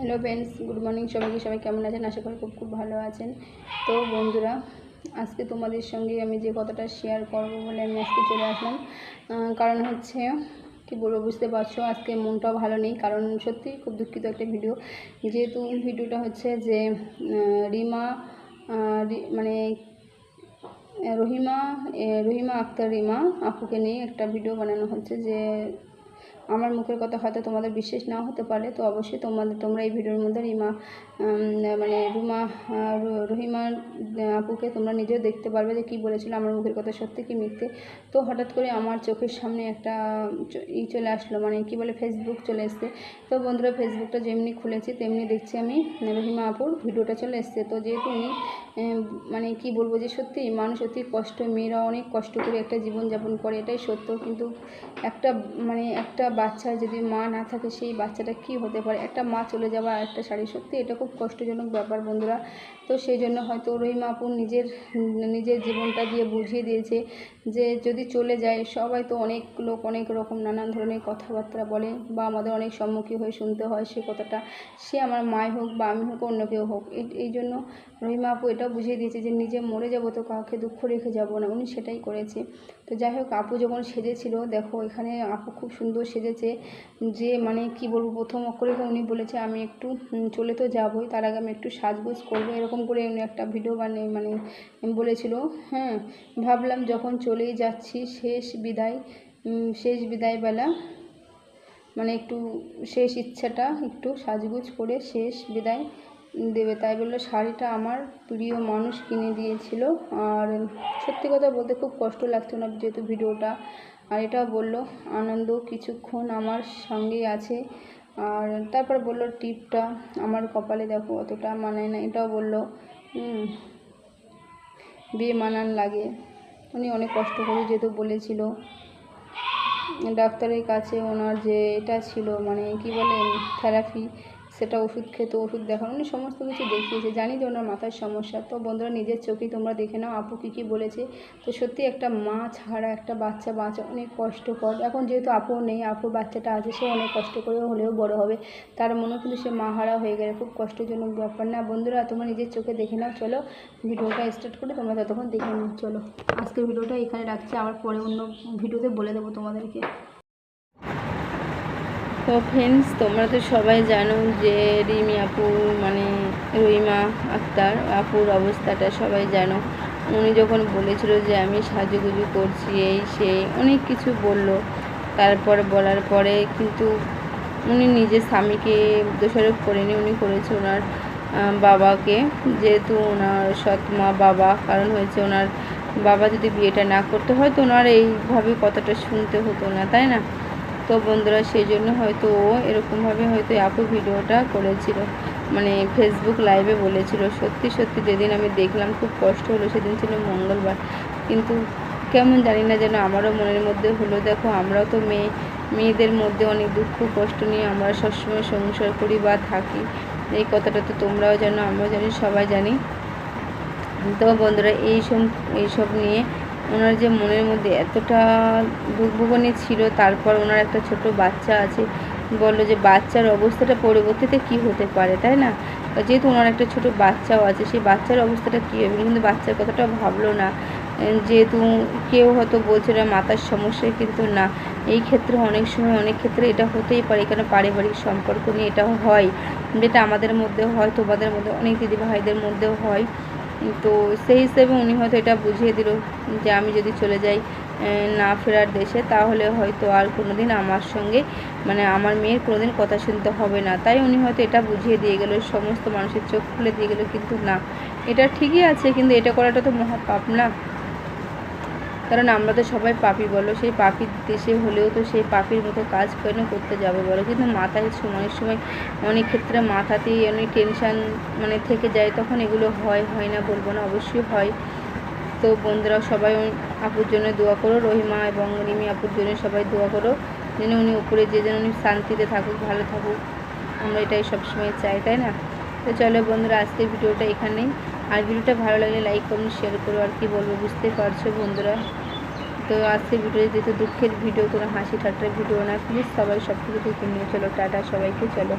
Hello friends good morning সবাইকে, সবাই কেমন আছেন? আশা করি খুব খুব ভালো আছেন। তো বন্ধুরা, আজকে তোমাদের সঙ্গে আমি যে কথাটা শেয়ার করব বলে আমি আজকে চলে আসলাম। কারণ হচ্ছে, কি বলব, বুঝতে পারছ, আজকে মনটাও ভালো নেই। কারণ সত্যি খুব দুঃখিত একটা ভিডিও যেহেতু ভিডিওটা হচ্ছে যে রিমা মানে রহিমা রহিমা আক্তার রিমা আপুকে নিয়ে একটা ভিডিও বানানো হচ্ছে যে আমার মুখের কথা হয়তো তোমাদের বিশ্বাস নাও হতে পারে, তো অবশ্যই তোমাদের, তোমরা এই ভিডিওর মধ্যে রিমা মানে রুমা রহিমা আপুকে তোমরা নিজেও দেখতে পারবে যে কী বলেছিল, আমার মুখের কথা সত্যি কি মিথ্যে। তো হঠাৎ করে আমার চোখের সামনে একটা ই চলে আসলো মানে কি বলে ফেসবুক চলে এসছে। তো বন্ধুরা ফেসবুকটা যেমনি খুলেছি, তেমনি দেখছি আমি রহিমা আপুর ভিডিওটা চলে এসছে। তো যেহেতু উনি মানে কি বলব যে সত্যি, মানুষ অতি কষ্ট, মেয়েরা অনেক কষ্ট করে একটা জীবনযাপন করে, এটাই সত্য। কিন্তু একটা মানে একটা বাচ্চার যদি মা না থাকে, সেই বাচ্চাটা কি হতে পারে? একটা মা চলে যাওয়া আর একটা শাড়ি সত্যি এটা খুব কষ্টজনক ব্যাপার বন্ধুরা। তো সেই জন্য হয়তো রহিমা আপু নিজের নিজের জীবনটা দিয়ে বুঝিয়ে দিয়েছে যে যদি চলে যায়, সবাই তো অনেক লোক, অনেক রকম নানান ধরনের কথাবার্তা বলে বা আমাদের অনেক সম্মুখীন হয়ে শুনতে হয় সে কথাটা। সে আমার মায় হোক বা আমি হোক, অন্য কেউ হোক, এই জন্য রহিমা আপু এটাও বুঝিয়ে দিয়েছে যে নিজে মরে যাব তো কাউকে দুঃখ রেখে যাব না, উনি সেটাই করেছে। তো যাই হোক, আপু যখন সেজেছিল, দেখো এখানে আপু খুব সুন্দর সেজেছে যে মানে কি বলব, প্রথম অক্ষরে উনি বলেছে, আমি একটু চলে তো যাবোই, তার আগে আমি একটু সাজগোজ করব। এরকম করে উনি একটা ভিডিও বানিয়ে মানে বলেছিল হ্যাঁ ভাবলাম যখন চলেই যাচ্ছি, শেষ বিদায় শেষ বিদায় বেলা মানে একটু শেষ ইচ্ছাটা, একটু সাজগুজ করে শেষ বিদায় দেবে। তাই বলল শাড়িটা আমার প্রিয় মানুষ কিনে দিয়েছিল। আর সত্যি কথা বলতে খুব কষ্ট লাগতো না যেহেতু ভিডিওটা। আর এটাও বলল, আনন্দ কিছুক্ষণ আমার সঙ্গেই আছে। আর তারপর বলল, টিপটা আমার কপালে দেখো অতটা মানায় না। এটাও বলল বিয়ে মানান লাগে। উনি অনেক কষ্ট করে যেহেতু বলেছিল, ডাক্তারের কাছে ওনার যে এটা ছিল মানে কি বলে থেরাপি সেটা ওষুধ খেতে, ওষুধ দেখানো, উনি সমস্ত কিছু দেখিয়েছে। জানি যে ওনার মাথার সমস্যা। তো বন্ধুরা, নিজের চোখেই তোমরা দেখে নাও, আপু কী কী বলেছে। তো সত্যি একটা মা ছাড়া একটা বাচ্চা বাঁচা অনেক কষ্টকর। এখন যেহেতু আপু নেই আপুর বাচ্চাটা আছে, সে অনেক কষ্ট করে হলেও বড় হবে। তার মনে কিন্তু সে মা হারা হয়ে গেলে, খুব কষ্টজনক ব্যাপার না। বন্ধুরা, তোমরা নিজের চোখে দেখে নাও, চলো ভিডিওটা স্টার্ট করে, তোমরা ততক্ষণ দেখে নাও, চলো। আজকের ভিডিওটা এখানে রাখছি, আবার পরে অন্য ভিডিওতে বলে দেবো তোমাদেরকে। তো ফ্রেন্ডস তোমরা তো সবাই জানো যে রিমি আপু মানে রহিমা আক্তার, আপুর অবস্থাটা সবাই জানো। উনি যখন বলেছিল যে আমি সাজুগুজু করছি, এই সেই অনেক কিছু বলল। তারপর বলার পরে কিন্তু উনি নিজের স্বামীকে দোষারোপ করেনি, উনি করেছে ওনার বাবাকে। যেহেতু ওনার সৎ মা বাবা, কারণ হয়েছে ওনার বাবা যদি বিয়েটা না করতে হয়, তো ওনার এইভাবে কথাটা শুনতে হতো না, তাই না? তো বন্ধুরা সেই জন্য হয়তো ও এরকমভাবে হয়তো আপু ভিডিওটা করেছিল। মানে ফেসবুক লাইভে বলেছিল। সত্যি সত্যি যেদিন আমি দেখলাম, খুব কষ্ট হলো। সেদিন ছিল মঙ্গলবার। কিন্তু কেমন জানি না যেন আমারও মনের মধ্যে হলো, দেখো, আমরাও তো মেয়ে। মেয়েদের মধ্যে অনেক দুঃখ, কষ্ট নিয়ে আমরা সবসময় সংসার করি বা থাকি। এই কথাটা তো তোমরাও জানো, আমরাও জানি, সবাই জানি। তো বন্ধুরা এইসব এইসব নিয়ে ওনার যে মনের মধ্যে এতটা দুর্ভোগনী ছিল, তারপর ওনার একটা ছোট বাচ্চা আছে, বলল যে বাচ্চার অবস্থাটা পরবর্তীতে কি হতে পারে, তাই না? যেহেতু ওনার একটা ছোট বাচ্চাও আছে, সেই বাচ্চার অবস্থাটা কী হবে? কিন্তু বাচ্চার কথাটা ভাবলো না। যেহেতু কেউ হয়তো বলছে না মাথার সমস্যা, কিন্তু না। এই ক্ষেত্রে অনেক সময় অনেক ক্ষেত্রে এটা হতেই পারে, কেন পারিবারিক সম্পর্ক নিয়ে এটাও হয়। যেটা আমাদের মধ্যে হয়, তোমাদের মধ্যে, অনেক দিদি ভাইদের মধ্যেও হয়। তো সেই হিসেবে উনি হয়তো এটা বুঝিয়ে দিল যে আমি যদি চলে যাই না ফেরার দেশে, তাহলে হয়তো আর কোনো দিন আমার সঙ্গে মানে আমার মেয়ের কোনো দিন কথা শুনতে হবে না। তাই উনি হয়তো এটা বুঝিয়ে দিয়ে গেলো সমস্ত মানুষের চোখ খুলে দিয়ে গেলো, কিন্তু না। এটা ঠিকই আছে, কিন্তু এটা করাটা তো মহা পাপ না? কারণ আমরা তো সবাই পাপি বলো, সেই পাপির দেশে হলেও তো সেই পাপির মতো কাজ কেন করতে যাবে বলো? কিন্তু মাথায় সময়ের সময় অনেক ক্ষেত্রে মাথাতেই অনেক টেনশান মানে থেকে যায়, তখন এগুলো হয় হয় না বলব না, অবশ্যই হয়। তো বন্ধুরা সবাই আপুর জন্য দোয়া করো, রহিমা এবং রিমি আপুর জন্য সবাই দোয়া করো, যেন উনি উপরে যে যেন উনি শান্তিতে থাকুক, ভালো থাকুক। আমরা এটাই সবসময় চাই, তাই না? তো চলো বন্ধুরা, আজকের ভিডিওটা এখানেই। আর ভিডিওটা ভালো লাগলে লাইক করুন শেয়ার করো। আর কি বলব বুঝতে পারছ বন্ধুরা? তো আজকের ভিডিও যেহেতু দুঃখের ভিডিও, কোনো হাসি ঠাট্টার ভিডিও না প্লিজ সবাই সব কিছু থেকে নিয়ে চলো, টাটা সবাইকে, চলো।